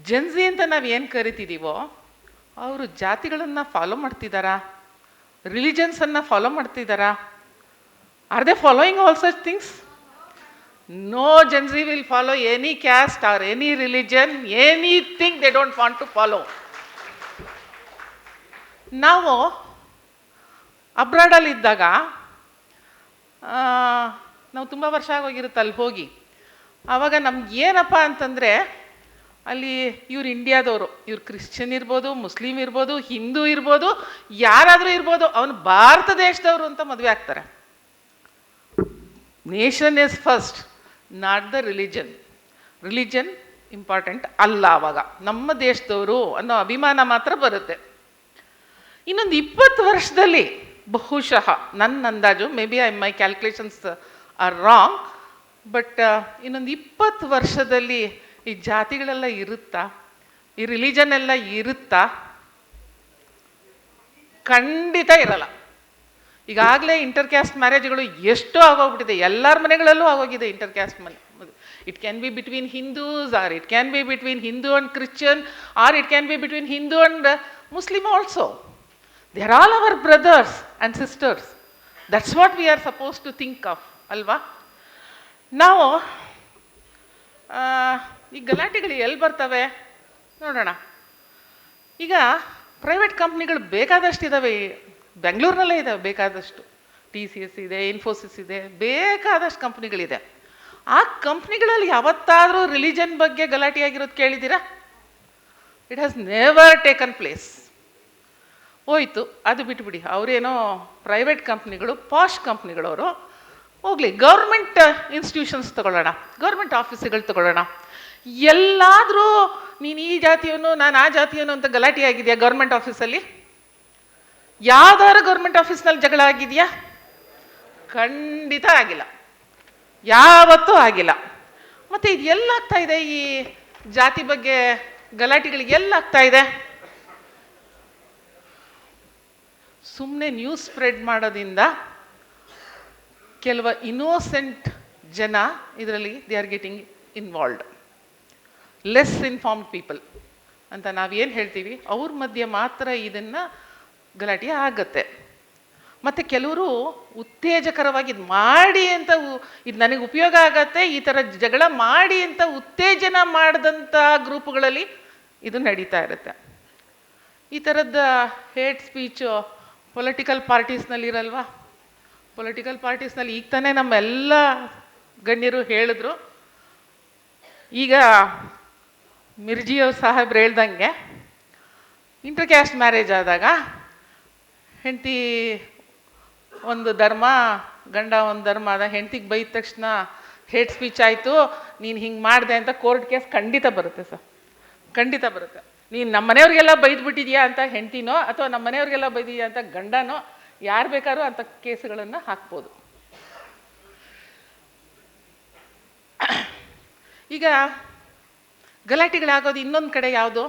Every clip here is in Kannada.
ಜನ್ಸಿ ಅಂತ ನಾವು ಏನು ಕರಿತಿದ್ದೀವೋ ಅವರು ಜಾತಿಗಳನ್ನು ಫಾಲೋ ಮಾಡ್ತಿದ್ದಾರಾ ರಿಲಿಜನ್ಸನ್ನು ಫಾಲೋ ಮಾಡ್ತಿದ್ದಾರಾ are they following all such things no Gen Z will follow any caste or any religion anything they don't want to follow ನಾವು ಅಬ್ರಾಡಲ್ಲಿ ಇದ್ದಾಗ ನಾವು ತುಂಬ ವರ್ಷ ಆಗೋಗಿರುತ್ತೆ ಅಲ್ಲಿ ಹೋಗಿ. ಆವಾಗ ನಮ್ಗೆ ಏನಪ್ಪ ಅಂತಂದರೆ ಅಲ್ಲಿ ಇವ್ರು ಇಂಡಿಯಾದವರು. ಇವ್ರು ಕ್ರಿಶ್ಚಿಯನ್ ಇರ್ಬೋದು, ಮುಸ್ಲಿಂ ಇರ್ಬೋದು, ಹಿಂದೂ ಇರ್ಬೋದು, ಯಾರಾದರೂ ಇರ್ಬೋದು, ಅವನು ಭಾರತ ದೇಶದವರು ಅಂತ ಮದುವೆ ಆಗ್ತಾರೆ. Nation is first not the religion religion important ಅಲ್ಲ ಆವಾಗ ನಮ್ಮ ದೇಶದವರು ಅನ್ನೋ ಅಭಿಮಾನ ಮಾತ್ರ ಬರುತ್ತೆ. ಇನ್ನೊಂದು ಇಪ್ಪತ್ತು ವರ್ಷದಲ್ಲಿ ಬಹುಶಃ ನನ್ನ ಅಂದಾಜು maybe I my calculations are wrong but ಇನ್ನೊಂದು ಇಪ್ಪತ್ತು ವರ್ಷದಲ್ಲಿ ಈ ಜಾತಿಗಳೆಲ್ಲ ಇರುತ್ತಾ? ಈ ರಿಲಿಜನ್ ಎಲ್ಲ ಇರುತ್ತಾ? ಖಂಡಿತ ಇರಲ್ಲ. ಈಗಾಗಲೇ ಇಂಟರ್ ಕ್ಯಾಸ್ಟ್ ಮ್ಯಾರೇಜ್ಗಳು ಎಷ್ಟೋ ಆಗೋಗ್ಬಿಟ್ಟಿದೆ. ಎಲ್ಲರ ಮನೆಗಳಲ್ಲೂ ಆಗೋಗಿದೆ ಇಂಟರ್ ಕ್ಯಾಸ್ಟ್ ಮನೆ. It can be between Hindus or it can be between Hindu and Christian or it can be between Hindu and Muslim also they are all our brothers and sisters that's what we are suppose to think of ಅಲ್ವಾ? ನಾವು ಈ ಗಲಾಟೆಗಳು ಎಲ್ಲಿ ಬರ್ತವೆ? ನೋಡೋಣ. ಈಗ ಪ್ರೈವೇಟ್ ಕಂಪ್ನಿಗಳು ಬೇಕಾದಷ್ಟು ಇದ್ದಾವೆ ಬೆಂಗಳೂರಿನಲ್ಲೇ ಇದ್ದಾವೆ ಬೇಕಾದಷ್ಟು. ಟಿ ಸಿ ಎಸ್ ಇದೆ ಇನ್ಫೋಸಿಸ್ ಇದೆ, ಬೇಕಾದಷ್ಟು ಕಂಪ್ನಿಗಳಿದೆ ಆ ಕಂಪ್ನಿಗಳಲ್ಲಿ ಯಾವತ್ತಾದರೂ ರಿಲಿಜನ್ ಬಗ್ಗೆ ಗಲಾಟೆ ಆಗಿರೋದು ಕೇಳಿದ್ದೀರಾ? It has never taken place ಹೋಯ್ತು, ಅದು ಬಿಟ್ಬಿಡಿ. ಅವರೇನೋ ಪ್ರೈವೇಟ್ ಕಂಪ್ನಿಗಳು ಪಾಶ್ ಕಂಪ್ನಿಗಳವರು ಹೋಗಲಿ. ಗೌರ್ಮೆಂಟ್ ಇನ್ಸ್ಟಿಟ್ಯೂಷನ್ಸ್ ತಗೊಳ್ಳೋಣ. ಗೌರ್ಮೆಂಟ್ ಆಫೀಸ್ಗಳು ತಗೊಳ್ಳೋಣ. ಎಲ್ಲಾದರೂ ನೀನು ಈ ಜಾತಿಯನ್ನು, ನಾನು ಆ ಜಾತಿಯನ್ನು ಅಂತ ಗಲಾಟೆ ಆಗಿದೆಯಾ ಗೌರ್ಮೆಂಟ್ ಆಫೀಸಲ್ಲಿ ಯಾವ್ದಾದ್ರು ಗೌರ್ಮೆಂಟ್ ಆಫೀಸ್ನಲ್ಲಿ ಜಗಳ ಆಗಿದೆಯಾ? ಖಂಡಿತ ಆಗಿಲ್ಲ. ಯಾವತ್ತೂ ಆಗಿಲ್ಲ. ಮತ್ತು ಇದು ಎಲ್ಲಾಗ್ತಾ ಇದೆ ಈ ಜಾತಿ ಬಗ್ಗೆ ಗಲಾಟೆಗಳಿಗೆ ಎಲ್ಲಾಗ್ತಾ ಇದೆ? ಸುಮ್ಮನೆ ನ್ಯೂಸ್ ಸ್ಪ್ರೆಡ್ ಮಾಡೋದ್ರಿಂದ ಕೆಲವ ಇನ್ನೋಸೆಂಟ್ ಜನ ಇದರಲ್ಲಿ they are getting involved less informed people ಅಂತ ನಾವೇನು ಹೇಳ್ತೀವಿ? ಅವ್ರ ಮಧ್ಯೆ ಮಾತ್ರ ಇದನ್ನು ಗಲಾಟೆ ಆಗತ್ತೆ. ಮತ್ತು ಕೆಲವರು ಉತ್ತೇಜಕರವಾಗಿ ಇದು ಮಾಡಿ ಅಂತ ಇದು ನನಗೆ ಉಪಯೋಗ ಆಗತ್ತೆ, ಈ ಥರ ಜಗಳ ಮಾಡಿ ಅಂತ ಉತ್ತೇಜನ ಮಾಡಿದಂಥ ಗ್ರೂಪ್ಗಳಲ್ಲಿ ಇದು ನಡೀತಾ ಇರುತ್ತೆ. ಈ ಥರದ ಹೇಟ್ ಸ್ಪೀಚು ಪೊಲಿಟಿಕಲ್ ಪಾರ್ಟೀಸ್ನಲ್ಲಿರಲ್ವಾ ಪೊಲಿಟಿಕಲ್ ಪಾರ್ಟೀಸ್ನಲ್ಲಿ ಈಗ ತಾನೇ ನಮ್ಮೆಲ್ಲ ಗಣ್ಯರು ಹೇಳಿದ್ರು. ಈಗ ಮಿರ್ಜಿಯವ್ರ ಸಾಹೇಬ್ರು ಹೇಳ್ದಂಗೆ ಇಂಟರ್ ಕ್ಯಾಸ್ಟ್ ಮ್ಯಾರೇಜ್ ಆದಾಗ ಹೆಂಡತಿ ಒಂದು ಧರ್ಮ, ಗಂಡ ಒಂದು ಧರ್ಮ ಆದ ಹೆಂಡ್ತಿಗೆ ಬೈದ ತಕ್ಷಣ ಹೇಟ್ ಸ್ಪೀಚ್ ಆಯಿತು, ನೀನು ಹಿಂಗೆ ಮಾಡಿದೆ ಅಂತ ಕೋರ್ಟ್ ಕೇಸ್ ಖಂಡಿತ ಬರುತ್ತೆ ಸರ್ ಖಂಡಿತ ಬರುತ್ತೆ. ನೀನು ನಮ್ಮ ಮನೆಯವ್ರಿಗೆಲ್ಲ ಬೈದ್ಬಿಟ್ಟಿದ್ಯಾ ಅಂತ ಹೆಂಡ್ತಿನೋ ಅಥವಾ ನಮ್ಮ ಮನೆಯವ್ರಿಗೆಲ್ಲ ಬೈದಿದ್ಯಾ ಅಂತ ಗಂಡನೋ ಯಾರು ಬೇಕಾದ್ರೂ ಅಂಥ ಕೇಸುಗಳನ್ನು ಹಾಕ್ಬೋದು. ಈಗ ಗಲಾಟೆಗಳಾಗೋದು ಇನ್ನೊಂದು ಕಡೆ ಯಾವುದು?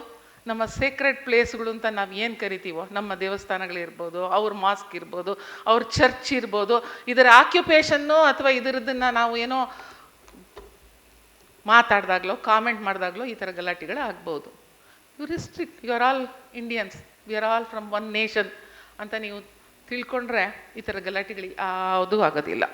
ನಮ್ಮ ಸೇಕ್ರೆಡ್ ಪ್ಲೇಸ್ಗಳು ಅಂತ ನಾವು ಏನು ಕರಿತೀವೋ? ನಮ್ಮ ದೇವಸ್ಥಾನಗಳಿರ್ಬೋದು, ಅವ್ರ ಮಾಸ್ಕ್ ಇರ್ಬೋದು, ಅವ್ರ ಚರ್ಚ್ ಇರ್ಬೋದು, ಇದರ ಆಕ್ಯುಪೇಷನ್ನು ಅಥವಾ ಇದರದನ್ನು ನಾವು ಏನೋ ಮಾತಾಡಿದಾಗಲೋ ಕಾಮೆಂಟ್ ಮಾಡಿದಾಗಲೋ ಈ ಥರ ಗಲಾಟೆಗಳು ಆಗ್ಬೋದು you restrict you are all Indians we are all from one nation ಅಂತ ನೀವು ತಿಳ್ಕೊಂಡ್ರೆ ಈ ಥರ ಗಲಾಟೆಗಳು ಯಾವುದೂ ಆಗೋದಿಲ್ಲ.